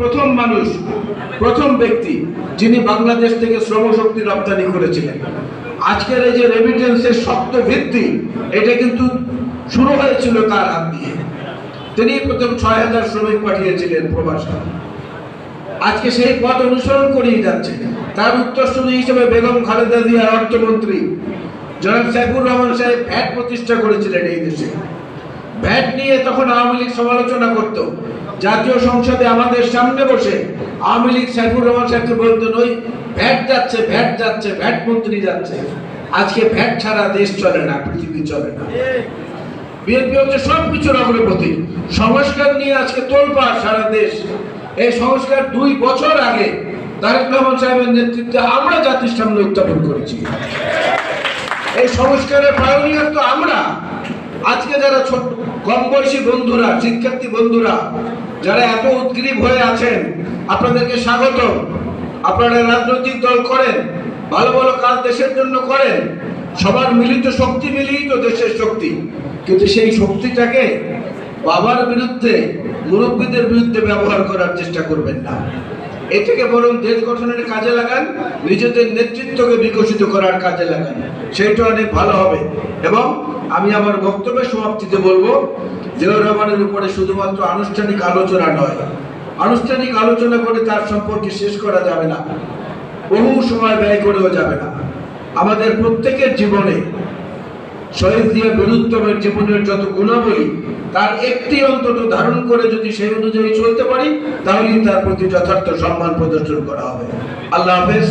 প্রথম মানুষ, প্রথম ব্যক্তি যিনি বাংলাদেশ থেকে শ্রমশক্তি রপ্তানি করেছিলেন। আজকের এই যে রেমিটেন্সের শক্ত ভিত্তি, এটা কিন্তু শুরু হয়েছিল তার হাত দিয়ে। তিনি প্রথম ছয় হাজার শ্রমিক পাঠিয়েছিলেন আজকে সেই পথ অনুসরণ করেই যাচ্ছে তার উত্তরসূরি হিসেবে বেগম খালেদা জিয়া অর্থমন্ত্রী জনাব সাইফুর রহমান সাহেব ভ্যাট প্রতিষ্ঠা করেছিলেন এই দেশে। ভ্যাট নিয়ে তখন আওয়ামী লীগ সমালোচনা করত। জাতীয় সংসদে আমাদের সামনে বসে আওয়ামী লীগ সাইফুর রহমান সাহেবকে বলতেন ওই ভ্যাট যাচ্ছে ভ্যাট যাচ্ছে, ভ্যাট মন্ত্রী যাচ্ছে। আজকে ভ্যাট ছাড়া দেশ চলে না, পৃথিবী চলে না। বিএনপি হচ্ছে সব কিছুর অগ্রগতি সংস্কার নিয়ে আজকে তোলপাড় সারা দেশ। এই সংস্কার দুই বছর আগে তারেক রহমান সাহেবের নেতৃত্বে আমরা জাতির সামনে উত্থাপন করেছি। এই সংস্কারের পায়োনিয়ার তো আমরা। আজকে যারা ছোট কম বয়সী বন্ধুরা, শিক্ষার্থী বন্ধুরা, যারা এত উদ্গ্রীব হয়ে আছেন, আপনাদেরকে স্বাগত। আপনারা রাজনৈতিক দল করেন, ভালো ভালো কাজ দেশের জন্য করেন, সবার মিলিত শক্তি মিলিয়েই তো দেশের শক্তি। কিন্তু সেই শক্তিটাকে বাবার বিরুদ্ধে মুরব্বীদের বিরুদ্ধে ব্যবহার করার চেষ্টা করবেন না। এটাকে বরং দেশ গঠনের কাজে লাগান, নিজেদের নেতৃত্বকে বিকশিত করার কাজে লাগান। সেটা অনেক ভালো হবে। এবং আমি আমার বক্তব্যের সমাপ্তিতে বলব, জিয়াউর রহমানের উপরে শুধুমাত্র আনুষ্ঠানিক আলোচনা নয়। আনুষ্ঠানিক আলোচনা করে তার সম্পর্কে শেষ করা যাবে না। বহু সময় ব্যয় করেও যাবে না। আমাদের প্রত্যেকের জীবনে শহীদ দিয়ে বীরুত্তমের জীবনের যত গুণাবলী, তার একটি অন্তত ধারণ করে যদি সেই অনুযায়ী চলতে পারি, তাহলেই তার প্রতি যথার্থ সম্মান প্রদর্শন করা হবে। আল্লাহ হাফেজ।